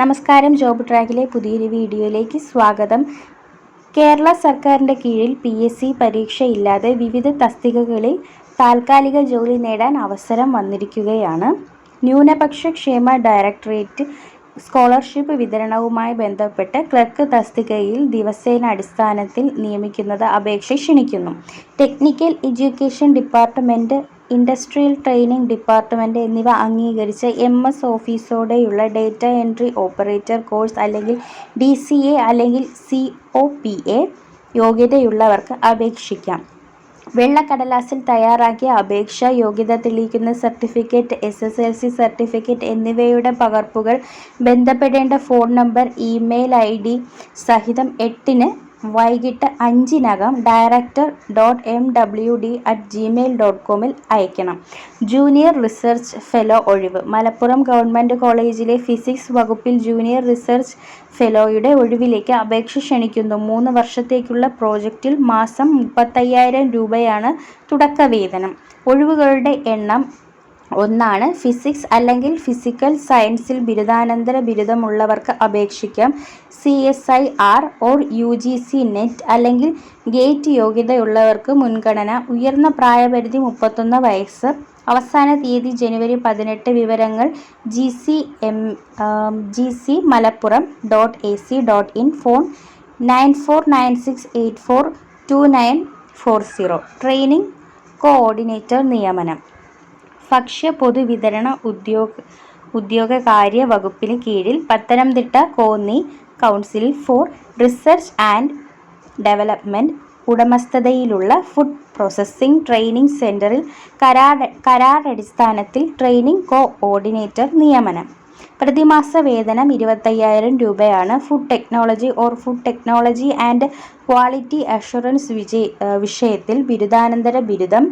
നമസ്കാരം. ജോബ് ട്രാക്കിലെ പുതിയൊരു വീഡിയോയിലേക്ക് സ്വാഗതം. കേരള സർക്കാരിന്റെ കീഴിൽ പി എസ് സി പരീക്ഷയില്ലാതെ വിവിധ തസ്തികകളിൽ താൽക്കാലിക ജോലി നേടാൻ അവസരം വന്നിരിക്കുകയാണ്. ന്യൂനപക്ഷ ക്ഷേമ ഡയറക്ടറേറ്റ് സ്കോളർഷിപ്പ് വിതരണവുമായി ബന്ധപ്പെട്ട് ക്ലർക്ക് തസ്തികയിൽ ദിവസേന അടിസ്ഥാനത്തിൽ നിയമിക്കുന്നത് അപേക്ഷ ക്ഷണിക്കുന്നു. Technical education department industrial training department എന്നിവ അംഗീകരിച്ച എം എസ് ഓഫീസോടെയുള്ള ഡേറ്റ എൻട്രി ഓപ്പറേറ്റർ കോഴ്സ് അല്ലെങ്കിൽ ഡി സി എ അല്ലെങ്കിൽ സി ഒ പി എ യോഗ്യതയുള്ളവർക്ക് അപേക്ഷിക്കാം. വെള്ളക്കടലാസിൽ തയ്യാറാക്കിയ അപേക്ഷ യോഗ്യത തെളിയിക്കുന്ന certificate S S L C certificate എന്നിവയുടെ പകർപ്പുകൾ ബന്ധപ്പെടേണ്ട phone number email I D സഹിതം എട്ടിന് വൈകിട്ട് അഞ്ചിനകം director dot M W D at Gmail dot കോമിൽ അയക്കണം. ജൂനിയർ റിസർച്ച് ഫെലോ ഒഴിവ്. മലപ്പുറം ഗവൺമെന്റ് കോളേജിലെ ഫിസിക്സ് വകുപ്പിൽ ജൂനിയർ റിസർച്ച് ഫെലോയുടെ ഒഴിവിലേക്ക് അപേക്ഷ ക്ഷണിക്കുന്നു. മൂന്ന് വർഷത്തേക്കുള്ള പ്രോജക്റ്റിൽ മാസം മുപ്പത്തയ്യായിരം രൂപയാണ് തുടക്കവേതനം. ഒഴിവുകളുടെ എണ്ണം ഒന്നാണ് ഫിസിക്സ് അല്ലെങ്കിൽ ഫിസിക്കൽ സയൻസിൽ ബിരുദാനന്തര ബിരുദമുള്ളവർക്ക് അപേക്ഷിക്കാം. C S I R or U G C NET അല്ലെങ്കിൽ ഗേറ്റ് യോഗ്യതയുള്ളവർക്ക് മുൻഗണന. ഉയർന്ന പ്രായപരിധി മുപ്പത്തൊന്ന് വയസ്സ്. അവസാന തീയതി ജനുവരി പതിനെട്ട്. വിവരങ്ങൾ G C M G C Malappuram dot A C dot in. Phone nine four nine six eight four two nine four zero. Training coordinator നിയമനം. ഭക്ഷ്യ പൊതുവിതരണ ഉദ്യോഗ ഉദ്യോഗ കാര്യ വകുപ്പിന് കീഴിൽ Pathanamthitta Konni council for research and development ഉടമസ്ഥതയിലുള്ള food processing training സെന്ററിൽ കരാർ കരാറടിസ്ഥാനത്തിൽ ട്രെയിനിംഗ് കോഓർഡിനേറ്റർ നിയമനം. പ്രതിമാസ വേതനം ഇരുപത്തയ്യായിരം രൂപയാണ്. Food technology or food technology and quality assurance വിജയ വിഷയത്തിൽ ബിരുദാനന്തര ബിരുദം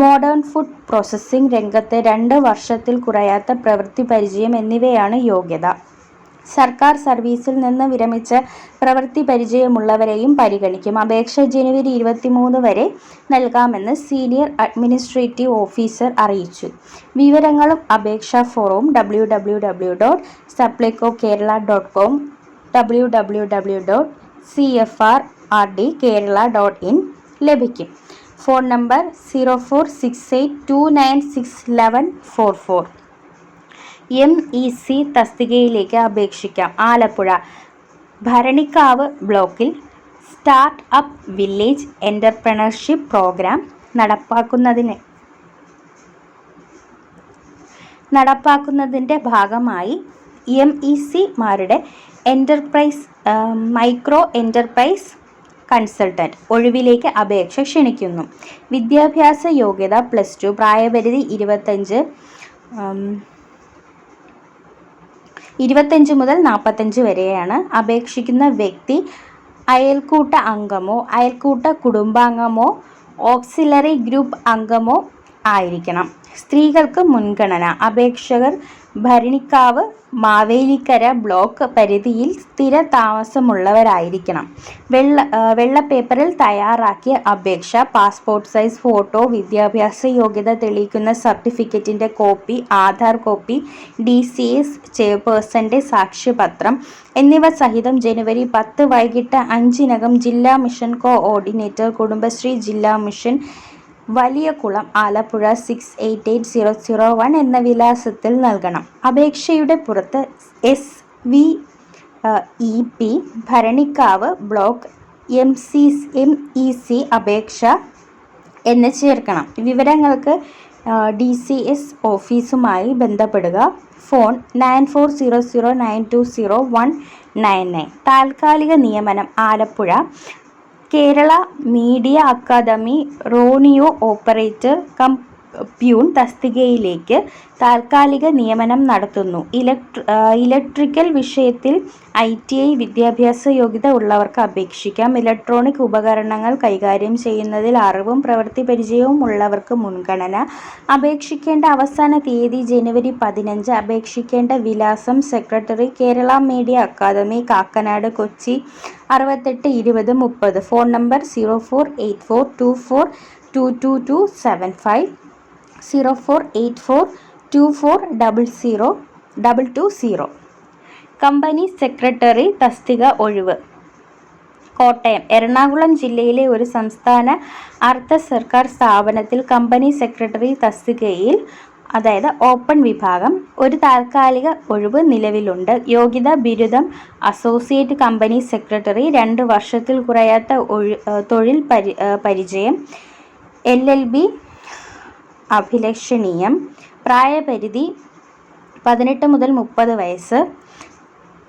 മോഡേൺ ഫുഡ് പ്രോസസ്സിംഗ് രംഗത്ത് രണ്ട് വർഷത്തിൽ കുറയാത്ത പ്രവൃത്തി പരിചയം എന്നിവയാണ് യോഗ്യത. സർക്കാർ സർവീസിൽ നിന്ന് വിരമിച്ച പ്രവൃത്തി പരിചയമുള്ളവരെയും പരിഗണിക്കും. അപേക്ഷ ജനുവരി ഇരുപത്തിമൂന്ന് വരെ നൽകാമെന്ന് സീനിയർ അഡ്മിനിസ്ട്രേറ്റീവ് ഓഫീസർ അറിയിച്ചു. വിവരങ്ങളും അപേക്ഷാ ഫോറവും W W W dot Supplyco Kerala dot com W W W dot C F R R D Kerala dot in ലഭിക്കും. Phone number zero four six eight two nine six eleven four four. M E C തസ്തികയിലേക്ക് അപേക്ഷിക്കാം. ആലപ്പുഴ ഭരണിക്കാവ് ബ്ലോക്കിൽ start up village entrepreneurship programme നടപ്പാക്കുന്നതിന് നടപ്പാക്കുന്നതിന്റെ ഭാഗമായി M E സിമാരുടെ enterprise micro enterprise consultant ഒഴിവിലേക്ക് അപേക്ഷ ക്ഷണിക്കുന്നു. വിദ്യാഭ്യാസ യോഗ്യത പ്ലസ് ടു പ്രായപരിധി ഇരുപത്തഞ്ച് ഇരുപത്തഞ്ച് മുതൽ നാൽപ്പത്തഞ്ച് വരെയാണ്. അപേക്ഷിക്കുന്ന വ്യക്തി അയൽക്കൂട്ട അംഗമോ അയൽക്കൂട്ട കുടുംബാംഗമോ ഓക്സിലറി ഗ്രൂപ്പ് അംഗമോ ആയിരിക്കണം. സ്ത്രീകൾക്ക് മുൻഗണന. അപേക്ഷകർ ഭരണിക്കാവ് മാവേലിക്കര ബ്ലോക്ക് പരിധിയിൽ സ്ഥിര താമസമുള്ളവരായിരിക്കണം. വെള്ള വെള്ള പേപ്പറിൽ തയ്യാറാക്കിയ അപേക്ഷ പാസ്പോർട്ട് സൈസ് ഫോട്ടോ വിദ്യാഭ്യാസ യോഗ്യത തെളിയിക്കുന്ന സർട്ടിഫിക്കറ്റിന്റെ copy Aadhaar copy D C S ചെയർപേഴ്സന്റെ സാക്ഷ്യപത്രം എന്നിവ സഹിതം ജനുവരി പത്ത് വൈകിട്ട് അഞ്ചിനകം ജില്ലാ മിഷൻ കോഓർഡിനേറ്റർ കുടുംബശ്രീ ജില്ലാ മിഷൻ വലിയ കുളം Alappuzha six eight eight zero zero one എന്ന വിലാസത്തിൽ നൽകണം. അപേക്ഷയുടെ പുറത്ത് S V E P Bharanikkavu block M C M E C അപേക്ഷ എന്ന് ചേർക്കണം. വിവരങ്ങൾക്ക് ഡി സി എസ് ഓഫീസുമായി ബന്ധപ്പെടുക. Phone nine four zero zero nine two zero one nine nine താൽക്കാലിക നിയമനം Alappuzha Kerala media academy roneo operator cum peon തസ്തികയിലേക്ക് താൽക്കാലിക നിയമനം നടത്തുന്നു. ഇലക്ട്ര ഇലക്ട്രിക്കൽ വിഷയത്തിൽ ഐ ടി ഐ വിദ്യാഭ്യാസ യോഗ്യത ഉള്ളവർക്ക് അപേക്ഷിക്കാം. ഇലക്ട്രോണിക് ഉപകരണങ്ങൾ കൈകാര്യം ചെയ്യുന്നതിൽ അറിവും പ്രവൃത്തി പരിചയവും ഉള്ളവർക്ക് മുൻഗണന. അപേക്ഷിക്കേണ്ട അവസാന തീയതി ജനുവരി പതിനഞ്ച്. അപേക്ഷിക്കേണ്ട വിലാസം secretary Kerala media academy Kakkanad Kochi അറുപത്തെട്ട് ഇരുപത് മുപ്പത്. Phone number zero four eight four two four two two two seven five. Zero four eight four two four double zero double two zero company secretary തസ്തിക ഒഴിവ്. കോട്ടയം എറണാകുളം ജില്ലയിലെ ഒരു സംസ്ഥാന അർദ്ധ സർക്കാർ സ്ഥാപനത്തിൽ കമ്പനി സെക്രട്ടറി തസ്തികയിൽ അതായത് ഓപ്പൺ വിഭാഗം ഒരു താൽക്കാലിക ഒഴിവ് നിലവിലുണ്ട്. യോഗ്യത ബിരുദം അസോസിയേറ്റ് കമ്പനി സെക്രട്ടറി രണ്ട് വർഷത്തിൽ കുറയാത്ത തൊഴിൽ പരി പരിചയം. എൽ എൽ ബി അഭിലഷണീയം പ്രായപരിധി പതിനെട്ട് മുതൽ മുപ്പത് വയസ്സ്.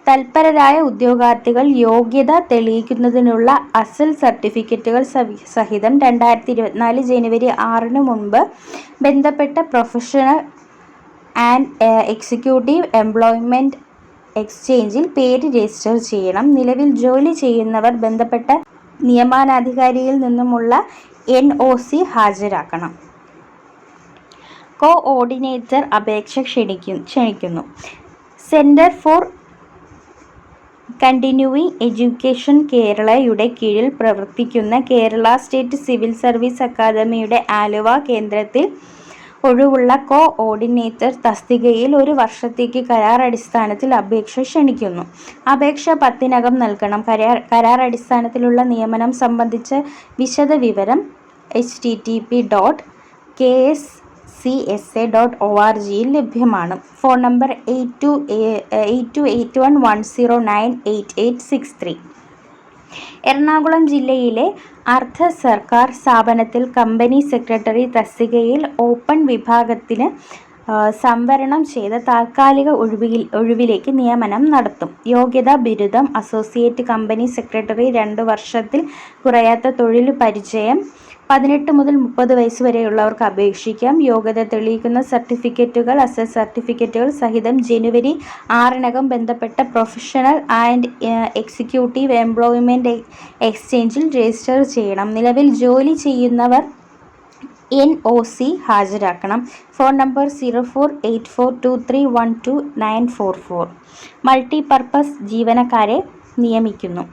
തൽപരരായ ഉദ്യോഗാർത്ഥികൾ യോഗ്യത തെളിയിക്കുന്നതിനുള്ള അസൽ സർട്ടിഫിക്കറ്റുകൾ സഹിതം രണ്ടായിരത്തി ഇരുപത്തിനാല് ജനുവരി ആറിന് മുൻപ് ബന്ധപ്പെട്ട പ്രൊഫഷണൽ ആൻഡ് എക്സിക്യൂട്ടീവ് എംപ്ലോയ്മെന്റ് എക്സ്ചേഞ്ചിൽ പേര് രജിസ്റ്റർ ചെയ്യണം. നിലവിൽ ജോലി ചെയ്യുന്നവർ ബന്ധപ്പെട്ട നിയമാനാധികാരിയിൽ നിന്നുമുള്ള എൻ ഹാജരാക്കണം. കോ ഓർഡിനേറ്റർ അപേക്ഷ ക്ഷണിക്കുന്നു. സെന്റർ ഫോർ കണ്ടിന്യൂയിങ് എഡ്യൂക്കേഷൻ കേരളയുടെ കീഴിൽ പ്രവർത്തിക്കുന്ന കേരള സ്റ്റേറ്റ് സിവിൽ സർവീസ് അക്കാദമിയുടെ ആലുവ കേന്ദ്രത്തിൽ ഒഴിവുള്ള കോ ഓർഡിനേറ്റർ തസ്തികയിൽ ഒരു വർഷത്തേക്ക് കരാർ അടിസ്ഥാനത്തിൽ അപേക്ഷ ക്ഷണിക്കുന്നു. അപേക്ഷ പത്തിനകം നൽകണം. കരാർ കരാർ അടിസ്ഥാനത്തിലുള്ള നിയമനം സംബന്ധിച്ച വിശദവിവരം H T T P dot K S C S A dot O R ജിയിൽ ലഭ്യമാണ്. Phone number eight two eight two eight one one zero nine eight eight six three. Ernakulam ജില്ലയിലെ അർദ്ധ സർക്കാർ സ്ഥാപനത്തിൽ കമ്പനി സെക്രട്ടറി തസ്തികയിൽ open വിഭാഗത്തിന് സംവരണം ചെയ്ത താൽക്കാലിക ഒഴിവിൽ ഒഴിവിലേക്ക് നിയമനം നടത്തും. യോഗ്യത ബിരുദം അസോസിയേറ്റ് കമ്പനി സെക്രട്ടറി രണ്ട് വർഷത്തിൽ കുറയാത്ത തൊഴിൽ പരിചയം പതിനെട്ട് മുതൽ മുപ്പത് വയസ്സ് വരെയുള്ളവർക്ക് അപേക്ഷിക്കാം. യോഗ്യത തെളിയിക്കുന്ന സർട്ടിഫിക്കറ്റുകൾ അസസ് സർട്ടിഫിക്കറ്റുകൾ സഹിതം ജനുവരി ആറിനകം ബന്ധപ്പെട്ട പ്രൊഫഷണൽ ആൻഡ് എക്സിക്യൂട്ടീവ് എംപ്ലോയ്മെന്റ് എക്സ്ചേഞ്ചിൽ രജിസ്റ്റർ ചെയ്യണം. നിലവിൽ ജോലി ചെയ്യുന്നവർ N O C ഹാജരാക്കണം. Phone number zero four eight four two three one two nine four four. Multipurpose ജീവനക്കാരെ നിയമിക്കുന്നു.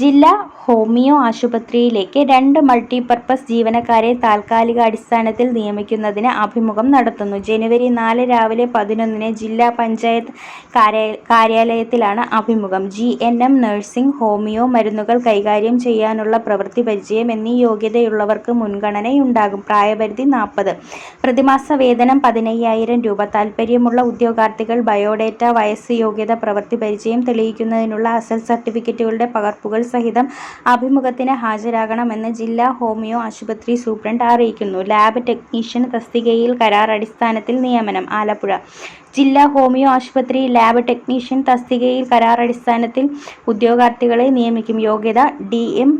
ജില്ലാ ഹോമിയോ ആശുപത്രിയിലേക്ക് രണ്ട് മൾട്ടിപർപ്പസ് ജീവനക്കാരെ താൽക്കാലിക അടിസ്ഥാനത്തിൽ നിയമിക്കുന്നതിന് അഭിമുഖം നടത്തുന്നു. ജനുവരി നാല് രാവിലെ പതിനൊന്നിന് ജില്ലാ പഞ്ചായത്ത് കാര്യാലയത്തിലാണ് അഭിമുഖം. G N M nursing homeo മരുന്നുകൾ കൈകാര്യം ചെയ്യാനുള്ള പ്രവൃത്തി പരിചയം എന്നീ യോഗ്യതയുള്ളവർക്ക് മുൻഗണനയുണ്ടാകും. പ്രായപരിധി നാൽപ്പത് പ്രതിമാസ വേതനം പതിനയ്യായിരം രൂപ. താൽപ്പര്യമുള്ള ഉദ്യോഗാർത്ഥികൾ ബയോഡേറ്റ വയസ്സ് യോഗ്യത പ്രവൃത്തി പരിചയം തെളിയിക്കുന്നതിനുള്ള അസൽ സർട്ടിഫിക്കറ്റുകളുടെ പകർപ്പുകൾ സഹിതം അഭിമുഖത്തിന് ഹാജരാകണമെന്ന് ജില്ലാ ഹോമിയോ ആശുപത്രി സൂപ്രണ്ട് അറിയിക്കുന്നു. ലാബ് ടെക്നീഷ്യൻ തസ്തികയിൽ കരാർ അടിസ്ഥാനത്തിൽ നിയമനം. ആലപ്പുഴ. ജില്ലാ ഹോമിയോ ആശുപത്രി ലാബ് ടെക്നീഷ്യൻ തസ്തികയിൽ കരാർ അടിസ്ഥാനത്തിൽ ഉദ്യോഗാർത്ഥികളെ നിയമിക്കും. യോഗ്യത ഡി എം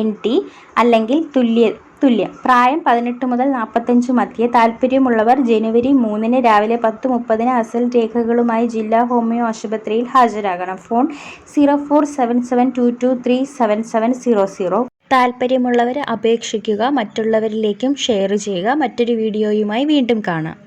എൻ ടി അല്ലെങ്കിൽ തുല്യ തുല്യം. പ്രായം പതിനെട്ട് മുതൽ നാൽപ്പത്തഞ്ച് മധ്യേ താൽപ്പര്യമുള്ളവർ ജനുവരി മൂന്നിന് രാവിലെ പത്ത് മുപ്പതിന് അസൽ രേഖകളുമായി ജില്ലാ ഹോമിയോ ആശുപത്രിയിൽ ഹാജരാകണം. Phone zero four seven seven two two three seven seven zero zero. താൽപ്പര്യമുള്ളവർ അപേക്ഷിക്കുക മറ്റുള്ളവരിലേക്കും ഷെയർ ചെയ്യുക. മറ്റൊരു വീഡിയോയുമായി വീണ്ടും കാണാം.